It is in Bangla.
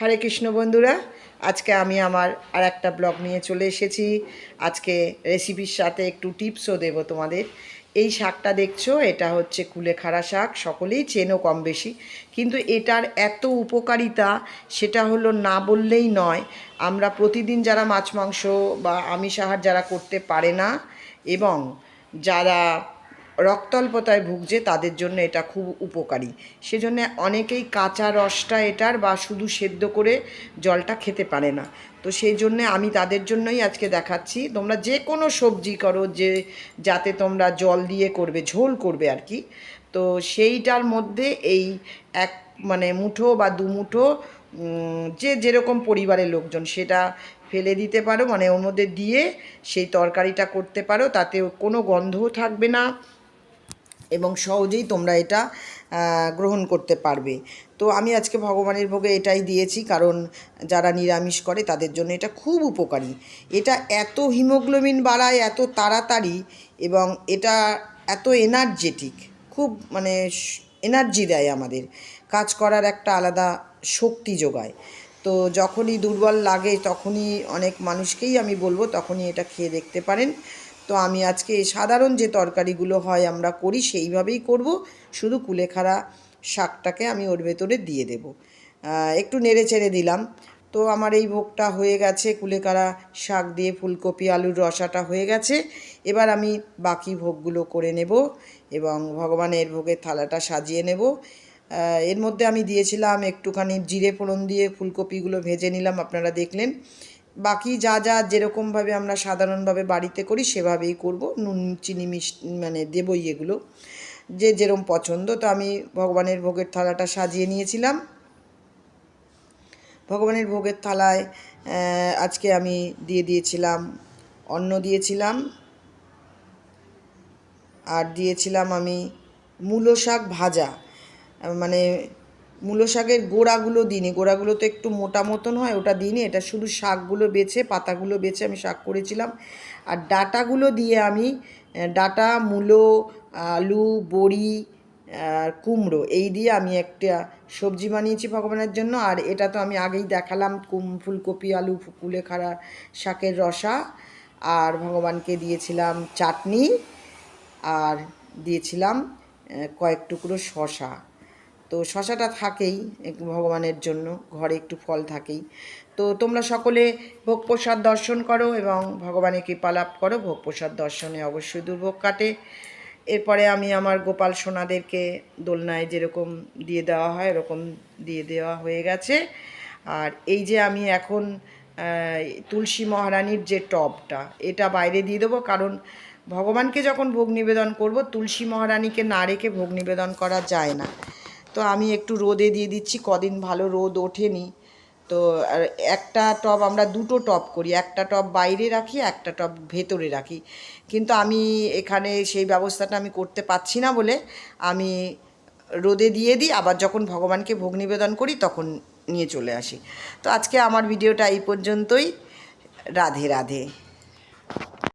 হরে কৃষ্ণ বন্ধুরা, আজকে আমি আমার আর একটা ব্লগ নিয়ে চলে এসেছি। আজকে রেসিপির সাথে একটু টিপসও দেব তোমাদের। এই শাকটা দেখছ, এটা হচ্ছে কুলেখাড়া শাক, সকলেই চেনো কম বেশি কিন্তু এটার এত উপকারিতা, সেটা হলো না বললেই নয়, আমরা প্রতিদিন যারা মাছ মাংস বা আমিষ আহার যারা করতে পারে না, এবং যারা রক্তল্পতায় ভুগছে, তাদের জন্য এটা খুব উপকারী। সেজন্য অনেকেই কাঁচা রসটা এটার বা শুধু সেদ্ধ করে জলটা খেতে পারে না। তো সেই জন্যে আমি তাদের জন্যই আজকে দেখাচ্ছি। তোমরা যে কোনো সবজি করো, যে যাতে তোমরা জল দিয়ে করবে, ঝোল করবে আর কি। তো সেইটার মধ্যে এই এক মানে মুঠো বা দু মুঠো যে যেরকম পরিবারের লোকজন, সেটা ফেলে দিতে পারো। মানে ওর মধ্যে দিয়ে সেই তরকারিটা করতে পারো। তাতে কোনো গন্ধও থাকবে না। এবং সহজেই তোমরা এটা গ্রহণ করতে পারবে। তো আমি আজকে ভগবানের ভোগে এটাই দিয়েছি, কারণ যারা নিরামিষ করে তাদের জন্য এটা খুব উপকারী। এটা এত হিমোগ্লোবিন বাড়ায়, এত তাড়াতাড়ি এবং এটা এত এনার্জেটিক খুব মানে এনার্জি দেয় আমাদের। কাজ করার একটা আলাদা শক্তি যোগায়। তো যখনই দুর্বল লাগে তখনই অনেক মানুষকেই আমি বলব, তখনই এটা খেয়ে দেখতে পারেন। তো আমি আজকে সাধারণ যে তরকারিগুলো হয় আমরা করি, সেইভাবেই করব। শুধু কুলেখাড়া শাকটাকে আমি ওর ভেতরে দিয়ে দেব। একটু নেড়ে চেড়ে দিলাম। তো আমার এই ভোগটা হয়ে গেছে, কুলেখাড়া শাক দিয়ে ফুলকপি, আলুর রসাটা হয়ে গেছে। এবার আমি বাকি ভোগগুলো করে নেব এবং ভগবানের ভোগের থালাটা সাজিয়ে নেব। এর মধ্যে আমি দিয়েছিলাম একটুখানি জিরে ফোড়ন দিয়ে ফুলকপিগুলো ভেজে নিলাম, আপনারা দেখলেন। বাকি যা যা যেরকমভাবে আমরা সাধারণভাবে বাড়িতে করি, সেভাবেই করব। নুন, চিনি মিষ্টি মানে দেবই এগুলো, যে যেরম পছন্দ। তো আমি ভগবানের ভোগের থালাটা সাজিয়ে নিয়েছিলাম। ভগবানের ভোগের থালায় আজকে আমি দিয়ে দিয়েছিলাম, অন্ন দিয়েছিলাম। আর দিয়েছিলাম আমি মূলো শাক ভাজা। মানে মূলো শাকের গোড়াগুলো দিনে গোড়াগুলো তো একটু মোটা মতন হয়, ওটা দিনে এটা শুধু শাকগুলো বেছে, পাতাগুলো বেছে আমি শাক করেছিলাম। আর ডাটাগুলো দিয়ে আমি ডাটা, মূলো, আলু, বড়ি, আর কুমড়ো, এই দিয়ে আমি একটা সবজি বানিয়েছি ভগবানের জন্য। আর এটা তো আমি আগেই দেখালাম, কুম, ফুলকপি, আলু কুলেখাড়া শাকের রসা। আর ভগবানকে দিয়েছিলাম চাটনি। আর দিয়েছিলাম কয়েক টুকরো শশা তো শশাটা থাকেই ভগবানের জন্য, ঘরে একটু ফল থাকেই। তো তোমরা সকলে ভোগ প্রসাদ দর্শন করো এবং ভগবানের কৃপা লাভ করো ভোগ প্রসাদ দর্শনে অবশ্যই দুর্ভোগ কাটে। এরপরে আমি আমার গোপাল সোনাদেরকে দোলনায় যেরকম দিয়ে দেওয়া হয় এরকম দিয়ে দেওয়া হয়ে গেছে। আর এই যে আমি এখন তুলসী মহারানীর যে টবটা, এটা বাইরে দিয়ে দেবো কারণ ভগবানকে যখন ভোগ নিবেদন করব, তুলসী মহারানীকে না রেখে ভোগ নিবেদন করা যায় না। তো আমি একটু রোদে দিয়ে দিচ্ছি, কদিন ভালো রোদ ওঠেনি। তো একটা টব আমরা দুটো টব করি, একটা টব বাইরে রাখি, একটা টব ভেতরে রাখি। কিন্তু আমি এখানে সেই ব্যবস্থাটা আমি করতে পারছি না বলে আমি রোদে দিয়ে দিই, আবার যখন ভগবানকে ভোগ নিবেদন করি তখন নিয়ে চলে আসি। তো আজকে আমার ভিডিওটা এই পর্যন্তই। রাধে রাধে।